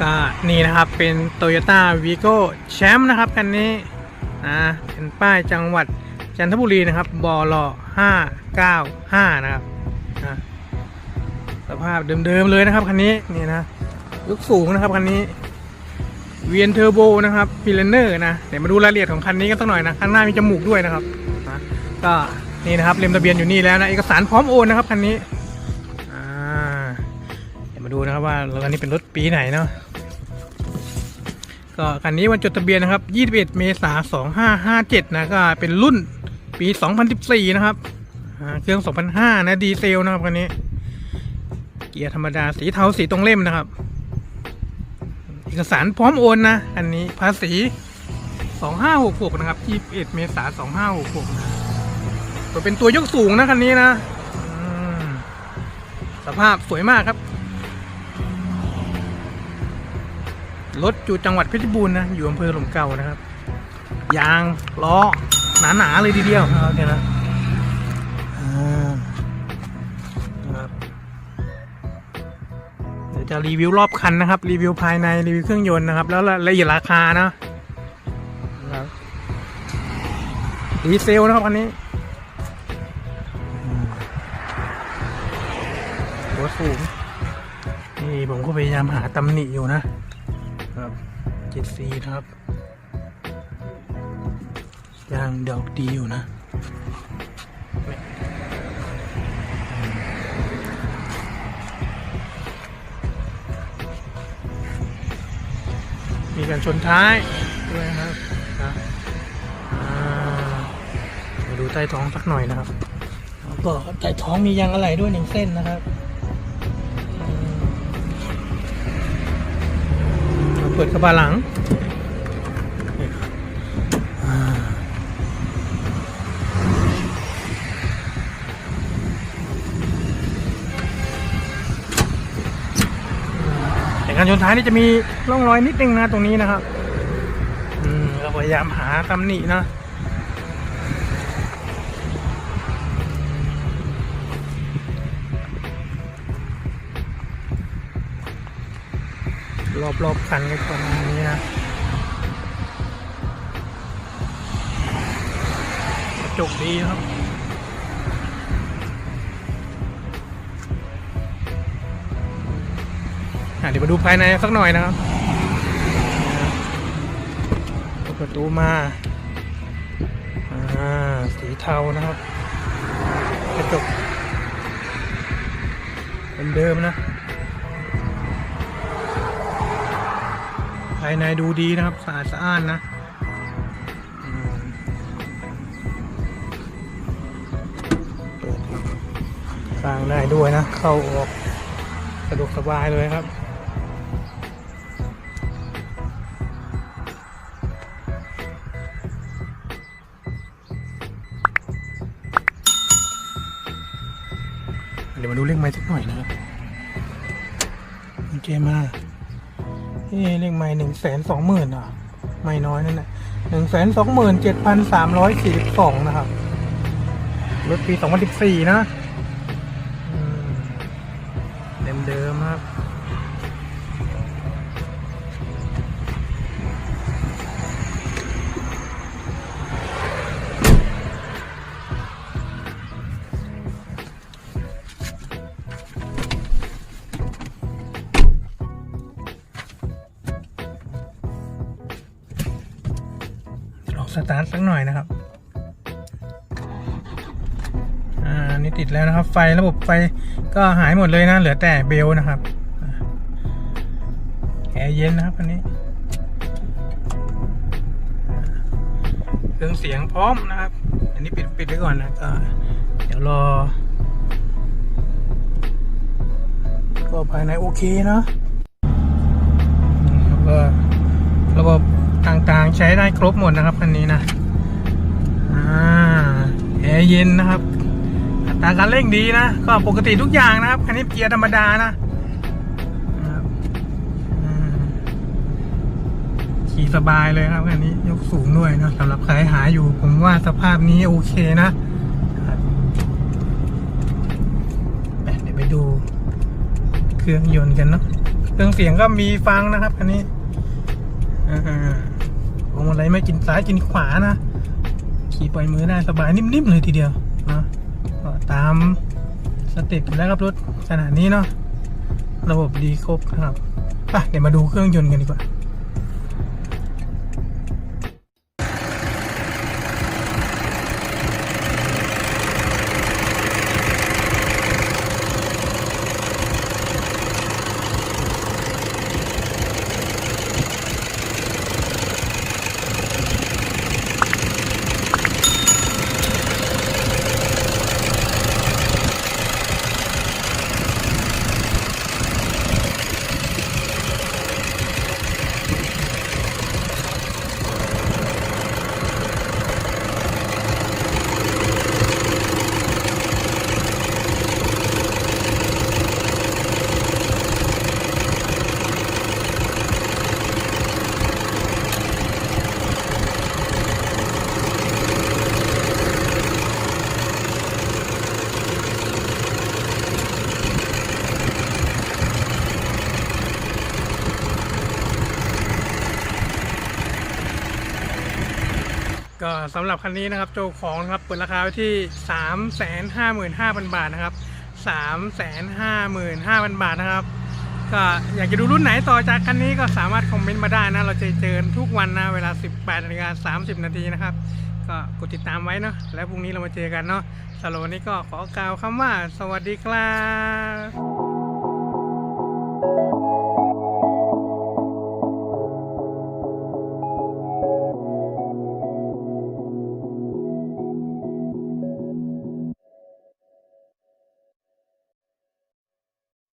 ก็นี่นะครับเป็น Toyota Vigo Champ นะครับคันนี้นะเป็นป้ายจังหวัดจันทบุรีนะครับบล595 นะครับนะสภาพเดิมๆเลยนะครับคันนี้นี่นะยกสูงนะครับคันนี้เวียนเทอร์โบนะครับพิลเนอร์นะเดี๋ยวมาดูรายละเอียดของคันนี้กันสักหน่อยนะข้างหน้ามีจมูกด้วยนะครับนะก็นี่นะครับเล่มทะเบียนอยู่นี่แล้วนะเอกสารพร้อมโอนนะครับคันนี้เดี๋ยวมาดูนะครับว่ารถคันนี้เป็นรถปีไหนเนาะ ก็คันนี้วันจดทะเบียนนะครับ 21 เมษายน 2557 นะก็เป็นรุ่นปี 2014 นะครับเครื่อง 2005 นะดีเซลนะครับคันนี้ เกียร์ธรรมดาสีเทาสีตรงเล่มนะครับ เอกสารพร้อมโอนนะอันนี้ภาษี 2566 นะครับ 21 เมษายน 2566นะตัวเป็นตัวยกสูงนะคันนี้นะสภาพสวยมากครับ รถอยู่จังหวัดเพชรบูรณ์นะ อยู่อำเภอหลมเก่านะครับ ยางล้อหนาๆเลยทีเดียวโอเคนะเดี๋ยวจะรีวิวรอบคันนะครับ รีวิวภายในรีวิวเครื่องยนต์นะครับ แล้วละเอียดราคานะดีเซลนะครับคันนี้อืมหัวสูงนี่ผมก็พยายามหาตำหนิอยู่นะ ครับเจ็ดซีครับยางดอกดีอยู่นะมีการชนท้ายด้วยนะครับนะมาดูใต้ท้องสักหน่อยนะครับ แล้วก็ใต้ท้องมียางอะไรด้วยหนึ่งเส้นนะครับ เปิดกระบะหลัง แต่การชนท้ายนี่จะมีร่องรอยนิดนึงนะตรงนี้นะครับ อืมเราพยายามหาตำหนินะ รอบๆคันก็ประมาณนี้นะกระจกดีครับอะเดี๋ยวมาดูภายในสักหน่อยนะครับเปิดประตูมา อ่า สีเทานะครับ กระจกเป็นเดิมนะ ภายในดูดีนะครับสะอาดสะอ้านนะสร้างได้ด้วยนะ เข้าออกสะดวกสบายเลยครับเดี๋ยวมาดูเลขไม้สักหน่อยนะครับโอเคมา นี่เลขใหม่หนึ่งแสนสองหมื่นอะ ไม่น้อยนั่นแหละหนึ่งแสนสองหมื่นเจ็ดพันสามร้อยสี่สิบสองนะครับรถปีสองพันสิบสี่นะเดิมเดิมครับ ตาร์ทสักหน่อยนะครับ อ่านี่ติดแล้วนะครับ ไฟระบบไฟก็หายหมดเลยนะ เหลือแต่เบลนะครับแอร์เย็นนะครับอันนี้เครื่องเสียงพร้อมนะครับ อันนี้ปิดปิดไว้ก่อนนะก็เดี๋ยวรอ ก็ภายในโอเคเนะแล้วก็ระบบ ต่างๆ ใช้ได้ครบหมดนะครับคันนี้นะอ่าแอร์เย็นนะครับอัตราการเร่งดีนะ ก็ปกติทุกอย่างนะครับคันนี้เกียร์ธรรมดานะขี่สบายเลยครับคันนี้ยกสูงด้วยนะสำหรับใครหาอยู่ ผมว่าสภาพนี้โอเคนะเดี๋ยวไปดูเครื่องยนต์กันเนาะเครื่องเสียงก็มีฟังนะครับอันนี้ พวงมาลัยไม่กินซ้ายกินขวานะ ขี่ปล่อยมือได้สบายนิ่มๆเลยทีเดียวเนาะก็ตามสเต็ปแล้วครับรถขนาดนี้เนาะระบบดีครบครับไปเดี๋ยวมาดูเครื่องยนต์กันดีกว่า ก็สำหรับคันนี้นะครับเจ้ของนะครับเปิดราคาไว้ที่ 355,000 บาทนะครับ3 5 5 5 0 0 0 บาทนะครับ ก็อยากจะดูรุ่นไหนต่อจากคันนี้ก็สามารถคอมเมนต์มาได้นะ เราจะเจอทุกวันนะเวลา 18นาฬิกา30 นาทีนะครับ ก็กดติดตามไว้เนาะแล้วพรุ่งนี้เรามาเจอกันเนาะสำหรับวันนี้ก็ขอกล่าวคำว่า สวัสดีครับ